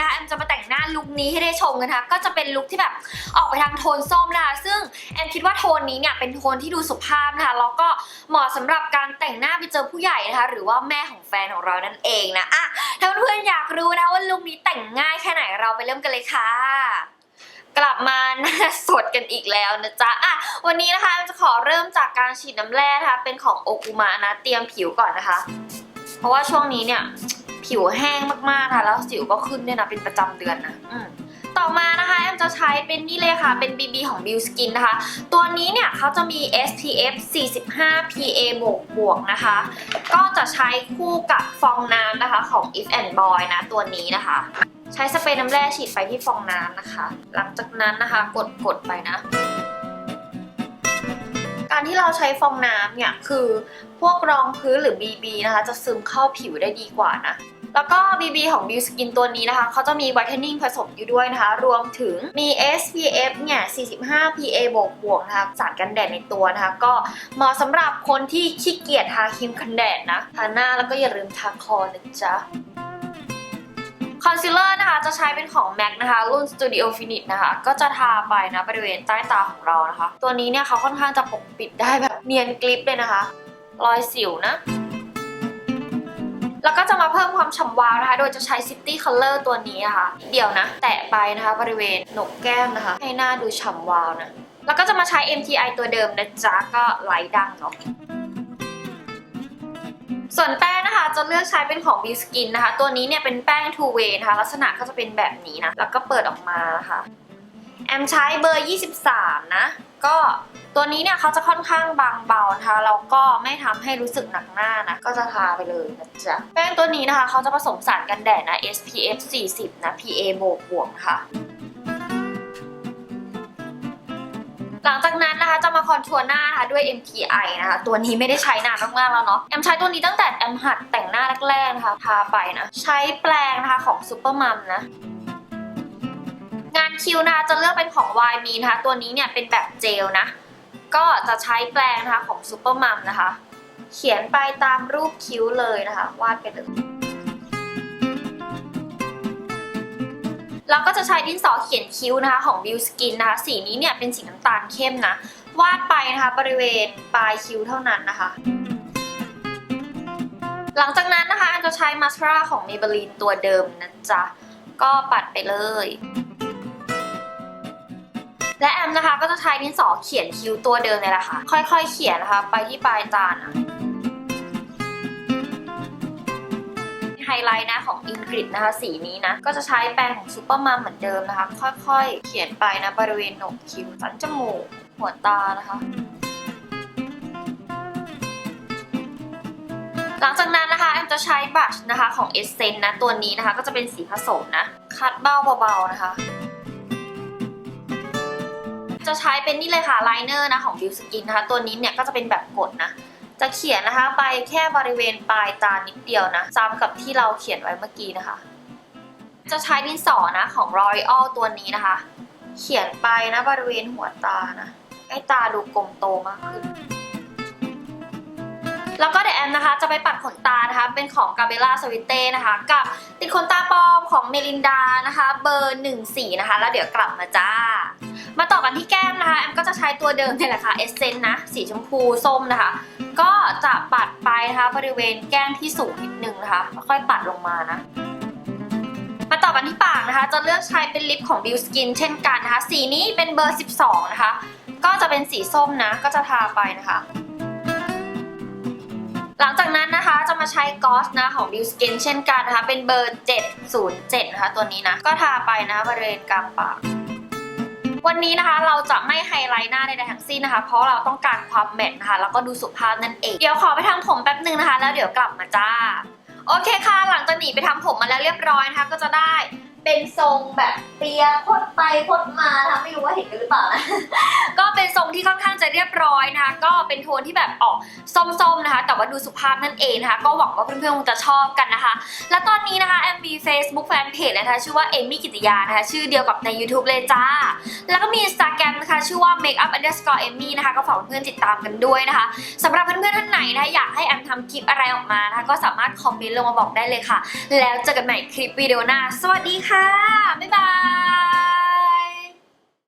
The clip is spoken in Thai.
นะคะก็จะเป็นลุคที่แบบออกไปทางโทนส้มนะคะซึ่งแอมคิดว่าโทนนี้เนี่ยเป็นโทนที่ดูสุภาพนะคะแล้วก็เหมาะสำหรับการแต่งหน้าไปเจอผู้ใหญ่นะคะหรือว่าแม่ของแฟนของเรานั่นเองนะอะถ้าเพื่อนๆอยากรู้นะว่าลุคนี้แต่งง่ายแค่ไหนเราไปเริ่มกันเลยค่ะกลับมาหน้าสดกันอีกแล้วนะจ๊ะอะวันนี้นะคะแอมจะขอเริ่มจากการฉีดน้ำแร่นะคะเป็นของโอกุมะนะเตรียมผิวก่อนนะคะ เพราะว่าช่วงนี้เนี่ย ผิวแห้งมากๆค่ะ แล้วสิวก็ขึ้นด้วยนะ เป็นประจำเดือนนะอืมต่อมานะคะ แอมจะใช้เป็นนี่เลยค่ะ เป็น BB ของ b i l Skin นะคะ ตัวนี้เนี่ยเขาจะมี SPF 45 PA บวกบวกนะคะ ก็จะใช้คู่กับฟองน้ำนะคะของ If and Boy นะ ตัวนี้นะคะ ใช้สเปรย์น้ำแร่ฉีดไปที่ฟองน้ำนะคะ หลังจากนั้นนะคะ กดกดๆไปนะ การที่เราใช้ฟองน้ำเนี่ย คือพวกรองพื้นหรือ BB นะคะ จะซึมเข้าผิวได้ดีกว่านะ แล้วก็ BB ของ b i l Skin ตัวนี้นะคะเขาจะมี Whitening ผสมอยู่ด้วยนะคะ รวมถึงมี SPF เนี่ย 45 PA บวกบวกนะคะสารกันแดดในตัวนะคะ ก็เหมาะสำหรับคนที่ขี้เกียจทาครีมกันแดดนะทาหน้าแล้วก็อย่าลืมทาคอนะจ๊ะคอนซีลเลอร์นะคะจะใช้เป็นของ MAC นะคะรุ่น Studio Finish นะคะ ก็จะทาไปนะบริเวณใต้ตาของเรานะคะ ตัวนี้เนี่ยเขาค่อนข้างจะปกปิดได้แบบเนียนกริปเลยนะคะ รอยสิวนะ แล้วก็จะมาเพิ่มความฉ่ำวาวนะคะ โดยจะใช้ City Color ตัวนี้นะคะเดี๋ยวนะ แตะไปนะคะบริเวณหนกแก้มนะคะ ให้หน้าดูฉ่ำวาวนะ แล้วก็จะมาใช้ MTI ตัวเดิมนะจ๊ะ ก็ไลท์ดังเนาะส่วนแป้งนะคะจะเลือกใช้เป็นของ b ิ Skin นะคะ ตัวนี้เนี่ยเป็นแป้ง two way นะคะ ลักษณะก็จะเป็นแบบนี้นะ แล้วก็เปิดออกมานะคะ แอมใช้เบอร์ 23 นะ ก็ตัวนี้เนี่ยเขาจะค่อนข้างบางเบานะคะแล้วก็ไม่ทำให้รู้สึกหนักหน้านะ ก็จะทาไปเลยนะจ๊ะ แป้งตัวนี้นะคะเขาจะผสมสารกันแดดนะ SPF 40 นะ PA บวกบวกๆนะคะหลังจากนั้นนะคะจะมาคอนทัวร์หน้านะคะด้วย MTI นะคะตัวนี้ไม่ได้ใช้นานมากๆแล้วเนาะแอมใช้ตัวนี้ตั้งแต่แอมหัดแต่งหน้าแรกๆนะคะทาไปนะ ใช้แปรงนะคะของซูเปอร์มัมนะ งานคิ้วนะคะจะเลือกเป็นของ y m e นะคะ ตัวนี้เนี่ยเป็นแบบเจลนะ ก็จะใช้แปรงนะคะของซูเปอร์มัมนะคะ เขียนไปตามรูปคิ้วเลยนะคะ วาดไปเลยแล้วก็จะใช้ดินสอเขียนคิ้วนะคะของ b i l Skin นะคะ สีนี้เนี่ยเป็นสีน้ำตาลเข้มนะ วาดไปนะคะบริเวณปลายคิ้วเท่านั้นนะคะ หลังจากนั้นนะคะจะใช้มาสคาร่าของ Maybelline ตัวเดิมนะจ๊ะ ก็ปัดไปเลย และแอมนะคะก็จะใช้ดินสอเขียนคิ้วตัวเดิมเลยแหละค่ะค่อยๆ เขียนนะคะ ไปที่ปลายตานะไฮไลท์นะของ Ingrid นะคะ สีนี้นะ ก็จะใช้แปรงของซูเปอร์มัมเหมือนเดิมนะคะ ค่อยๆ เขียนไปนะบริเวณโหนกคิ้วสันจมูก หัวตานะคะหลังจากนั้นนะคะแอมจะใช้บลัชนะคะของ Essence นะตัวนี้นะคะ ก็จะเป็นสีผสมนะ คัดเบ้าเบาๆนะคะ จะใช้เป็นนี่เลยค่ะไลเนอร์นะของ b i l Skin นะคะ ตัวนี้เนี่ยก็จะเป็นแบบกดนะ จะเขียนนะคะไปแค่บริเวณปลายตานิดเดียวนะซ้ำกับที่เราเขียนไว้เมื่อกี้นะคะ จะใช้ดินสอนะของ L'Oreal ตัวนี้นะคะ เขียนไปนะบริเวณหัวตานะให้ตาดูกลมโตมากขึ้นแล้วก็เดแอมนะคะจะไปปัดขนตานะคะ เป็นของ g a b e l l a s w i t e นะคะ กับติดขนตาปลอมของเมลินดานะคะ เบอร์14นะคะ แล้วเดี๋ยวกลับมาจ้า มาต่อกันที่แก้มนะคะแอมก็จะใช้ตัวเดิมนี่แหละค่ะเอสเซนนะสีชมพูส้มนะคะ ก็จะปัดไปนะคะบริเวณแก้มที่สูงนิดนึงนะคะค่อยปัดลงมานะมาต่อกันที่ปากนะคะ จะเลือกใช้เป็นลิปของ b i l Skin เช่นกันนะคะ สีนี้เป็นเบอร์ 12 นะคะ ก็จะเป็นสีส้มนะ ก็จะทาไปนะคะ หลังจากนั้นนะคะจะมาใช้กอสนะของ b i l Skin เช่นกันนะคะ เป็นเบอร์ 707 นะคะ ตัวนี้นะ ก็ทาไปนะบริเวณกลางปาก วันนี้นะคะเราจะไม่ไฮไลท์หน้าใดๆทั้งสิ้นนะคะ เพราะเราต้องการความแมทนะคะ แล้วก็ดูสุภาพนั่นเอง เดี๋ยวขอไปทำผมแป๊บนึงนะคะ แล้วเดี๋ยวกลับมาจ้า โอเคค่ะ หลังจากหนีไปทำผมมาแล้วเรียบร้อยนะคะ ก็จะได้เป็นทรงแบบเปียพดไปพดมานะคะไม่รู้ว่าเห็นกันหรือเปล่านะ ก็เป็นทรงที่ค่อนข้างจะเรียบร้อยนะคะ ก็เป็นโทนที่แบบออกส้มๆนะคะ แต่ว่าดูสุภาพนั่นเองนะคะ ก็หวังว่าเพื่อนๆคงจะชอบกันนะคะ และตอนนี้นะคะแอม มี Facebook Fanpage นะคะ ชื่อว่าเอมมี่กิติยานะคะ ชื่อเดียวกับใน YouTube เลยจ้า แล้วก็มี Instagram นะคะ ชื่อว่า makeup underscore amy นะคะ ก็ฝากเพื่อนติดตามกันด้วยนะคะสำหรับเพื่อนๆท่านไหนนะคะอยากให้แอมทำคลิปอะไรออกมานะคะ ก็สามารถคอมเมนต์ลงมาบอกได้เลยค่ะ แล้วเจอกันใหม่คลิปวิดีโอหน้า สวัสดีค่ะ บ๊ายบาย